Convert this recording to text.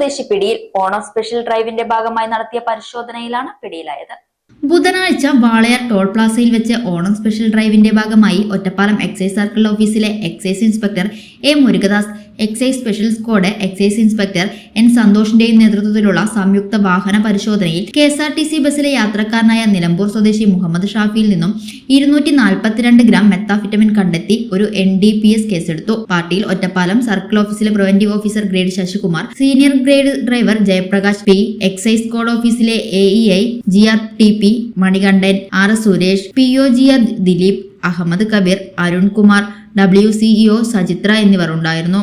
സ്വദേശി പിടിയിൽ ഓണം സ്പെഷ്യൽ ഡ്രൈവിന്റെ ഭാഗമായി നടത്തിയ പരിശോധനയിലാണ് പിടിയിലായത്. ബുധനാഴ്ച വാളയാർ ടോൾ പ്ലാസയിൽ വെച്ച് ഓണം സ്പെഷ്യൽ ഡ്രൈവിന്റെ ഭാഗമായി ഒറ്റപ്പാലം എക്സൈസ് സർക്കിൾ ഓഫീസിലെ excise inspector A Murugadas excise special squad excise inspector N സന്തോഷിന്റെയും നേതൃത്വത്തിലുള്ള സംയുക്ത വാഹന പരിശോധനയിൽ K S R T C ബസ്സിലെ യാത്രക്കാരനായ നിലമ്പൂർ സ്വദേശി മുഹമ്മദ് ഷാഫിയിൽ നിന്നും ഇരുന്നൂറ്റി നാൽപ്പത്തിരണ്ട് ഗ്രാം മെത്താഫിറ്റമിൻ കണ്ടെത്തി ഒരു എൻ ഡി പി എസ് കേസെടുത്തു. പാർട്ടിയിൽ ഒറ്റപ്പാലം സർക്കിൾ ഓഫീസിലെ preventive officer grade Sasikumar senior grade driver Jayaprakash P excise squad ഓഫീസിലെ A E I G R T P Manikandan R Suresh P O G R Dileep Ahammed Kabeer Arunkumar W CEO Sajithra എന്നിവർ ഉണ്ടായിരുന്നു